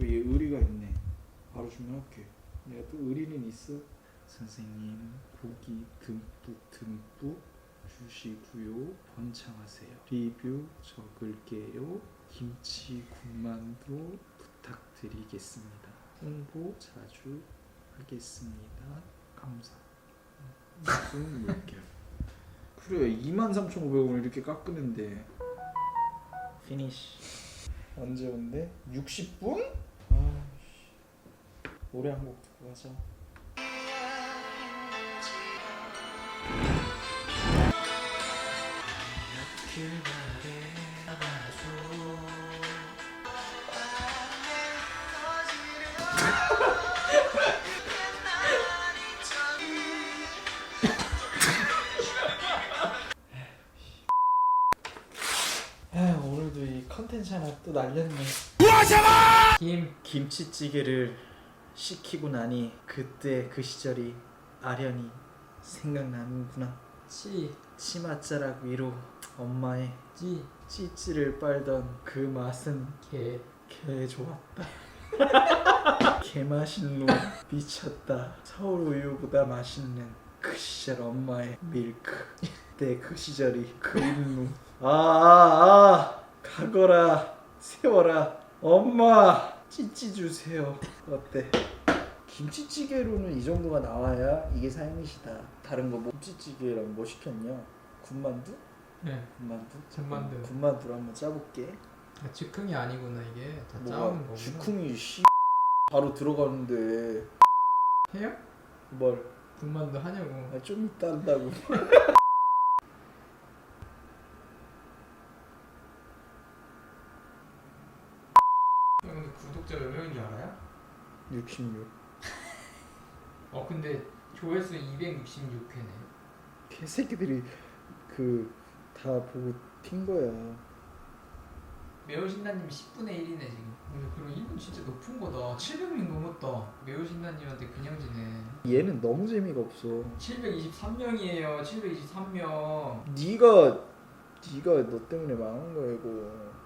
얘 의리가 있네. 바로 주문할게. 내가 또 의리는 있어. 선생님 고기 듬뿍 듬뿍 주시고요. 번창하세요. 리뷰 적을게요. 김치 군만두 부탁드리겠습니다. 홍보 자주 하겠습니다. 감사. 무슨 물결. 그래 23,500원 이렇게 깎으는데 피니시 언제 온대? 60분? 노래 한 곡 듣고 가자. 아 오늘도 이 컨텐츠 하나 또 날렸네. 김 김치찌개를 시키고 나니 그때 그 시절이 아련히 생각나는구나. 치, 치맛자락 위로 엄마의 찌, 찌찌를 빨던 그 맛은 개, 개 좋았다. 개 맛있노 미쳤다. 서울 우유보다 맛있는 그 시절 엄마의 밀크. 그때 그 시절이 그립노 아아아 가거라 세워라 엄마 찌찌 주세요 어때? 김치찌개로는 이 정도가 나와야 이게 삶이시다 다른 거뭐 김치찌개랑 뭐 시켰냐? 군만두? 네, 군만두? 군만두. 군만두를 한번 짜볼게 아, 즉흥이 아니구나 이게 다 짜오는 거구나. 즉흥이 씨 바로 들어가는데 해요? 뭘? 군만두 하냐고. 아, 좀 이따 한다고 형 근데 구독자 몇 명인 줄 알아요? 66 어 근데 조회수 266회네. 개새끼들이 그 다 보고 튄 거야 매우 신나님 10분의 1이네 지금. 근데 그럼 이분 진짜 높은 거다. 700명 넘었다. 매우 신나님한테 그냥 지네. 얘는 너무 재미가 없어 723명이에요. 723명. 네가 네가 너 때문에 망한 거야 이거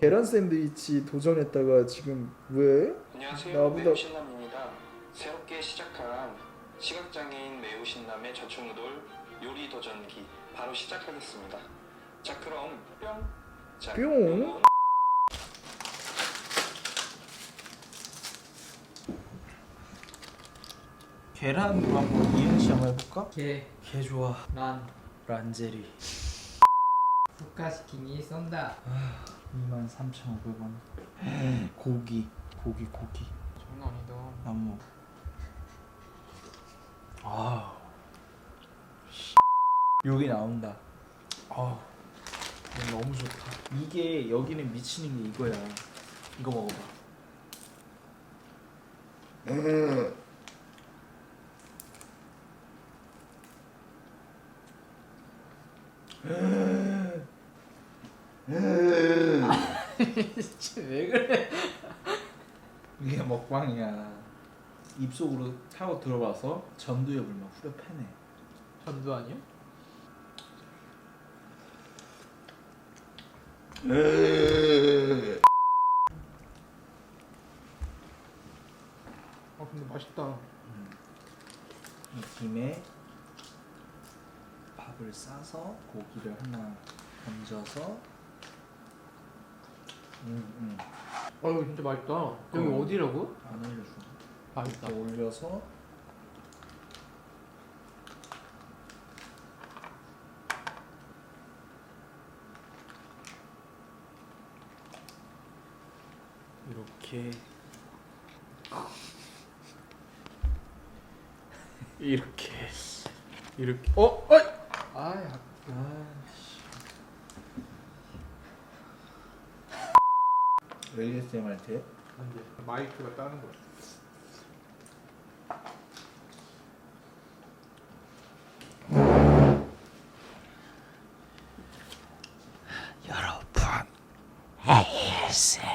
계란 샌드위치 도전했다가 지금 왜? 안녕하세요. 나보다- 매우 신남입니다. 새롭게 시작한 시각장애인 매우 신남의 저충우돌 요리 도전기 바로 시작하겠습니다. 자 그럼 뿅. 자, 뿅? 계란으로 한번 이행시 한번 해볼까? 개, 개 좋아 란, 란제리 국가시킴이 쏜다. 23,500원. 고기 고기 고기. 장난 아니다. 나무. 아 여기 나온다. 아 너무 좋다. 이게 여기는 미치는 게 이거야. 이거 먹어봐 진짜 왜 그래? 이게 먹방이야 입속으로 타고 들어가서 전두엽을 막 후려 패네 전두 아니야? 아 근데 맛있다. 이 김에 밥을 싸서 고기를 하나 얹어서 음, 음. 아유 진짜 맛있다. 여기 어. 어디라고? 안 올려줘 맛있다. 이렇게 올려서 이렇게 이렇게 이렇게 어? 어이! 아 야. 아 씨 ASMR한테 안돼. 마이크가 따는 거야. 여러분 ASMR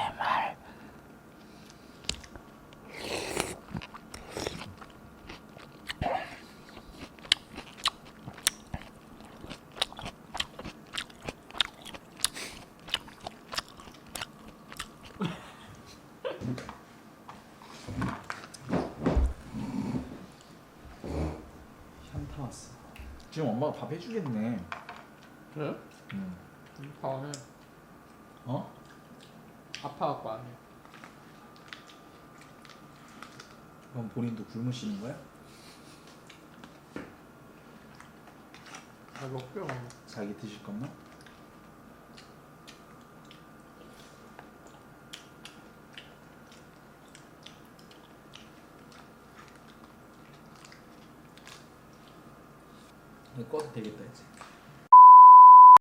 지금 엄마가 밥 해주겠네. 그래? 음. 다음에 어? 아파갖고 안 해. 그럼 본인도 굶으시는 거야? 나 먹게요. 자기 드실 것만? 꺼도 되겠다 이제.